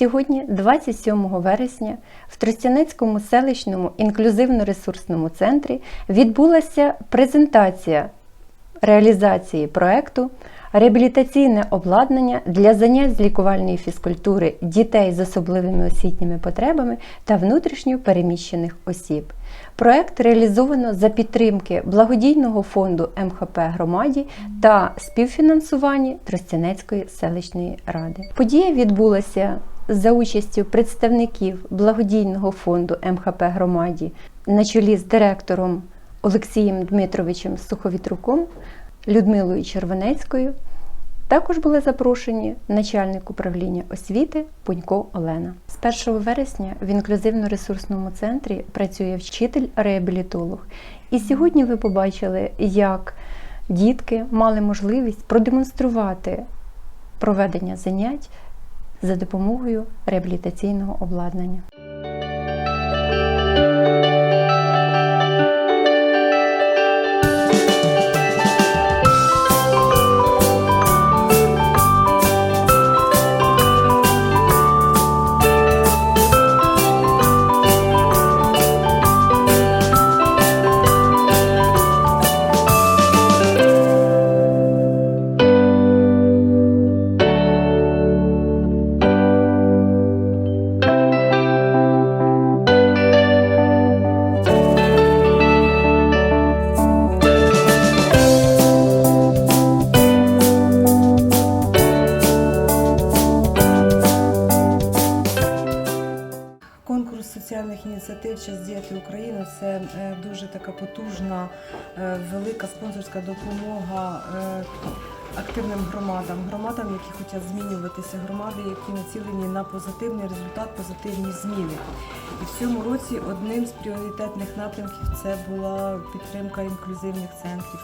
Сьогодні, 27 вересня, в Тростянецькому селищному інклюзивно-ресурсному центрі відбулася презентація реалізації проекту Реабілітаційне обладнання для занять з лікувальної фізкультури дітей з особливими освітніми потребами та внутрішньо переміщених осіб. Проект реалізовано за підтримки благодійного фонду МХП громаді та співфінансування Тростянецької селищної ради. Подія відбулася за участю представників благодійного фонду МХП громаді на чолі з директором Олексієм Дмитровичем Суховітруком, Людмилою Червонецькою. Також були запрошені начальник управління освіти Пунько Олена. З 1 вересня в інклюзивно-ресурсному центрі працює вчитель-реабілітолог. І сьогодні ви побачили, як дітки мали можливість продемонструвати проведення занять за допомогою реабілітаційного обладнання. Соціальних ініціатив Час діяти Україну це е, дуже така потужна, е, велика спонсорська допомога е, активним громадам, громадам, які хочуть змінюватися, громади, які націлені на позитивний результат, позитивні зміни. І в цьому році одним з пріоритетних напрямків це була підтримка інклюзивних центрів,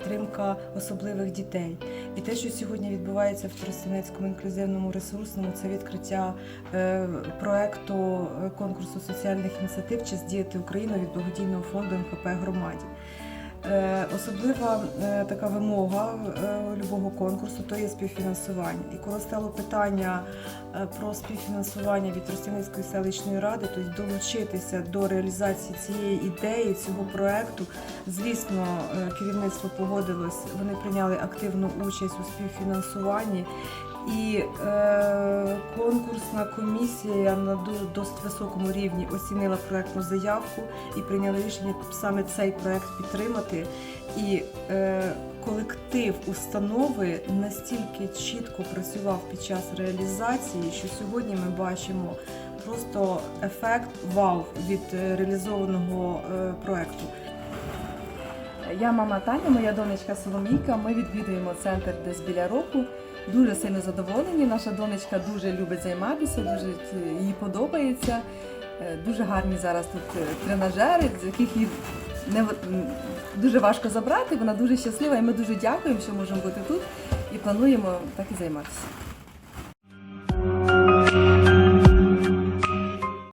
підтримка особливих дітей. І те, що сьогодні відбувається в Тростянецькому інклюзивному ресурсному, це відкриття е, проекту е, конкурсу соціальних ініціатив Час діяти Україну від благодійного фонду МХП громаді. Е, Особлива е, така вимога е, любого конкурсу то є співфінансування. І коли стало питання про співфінансування від Тростянецької селищної ради, тобто долучитися до реалізації цієї ідеї, цього проекту, звісно, керівництво погодилось. Вони прийняли активну участь у співфінансуванні. І е, конкурсна комісія на ду- досить високому рівні оцінила проектну заявку і прийняли рішення саме цей проект підтримати. І е, колектив установи настільки чітко працював під час реалізації, що сьогодні ми бачимо просто ефект вау від е, реалізованого е, проекту. Я мама Таня, моя донечка Соломійка. Ми відвідуємо центр десь біля року. Дуже сильно задоволені. Наша донечка дуже любить займатися, дуже їй подобається. Е, Дуже гарні зараз тут е, тренажери, з яких їй не, дуже важко забрати. Вона дуже щаслива і ми дуже дякуємо, що можемо бути тут і плануємо так і займатися.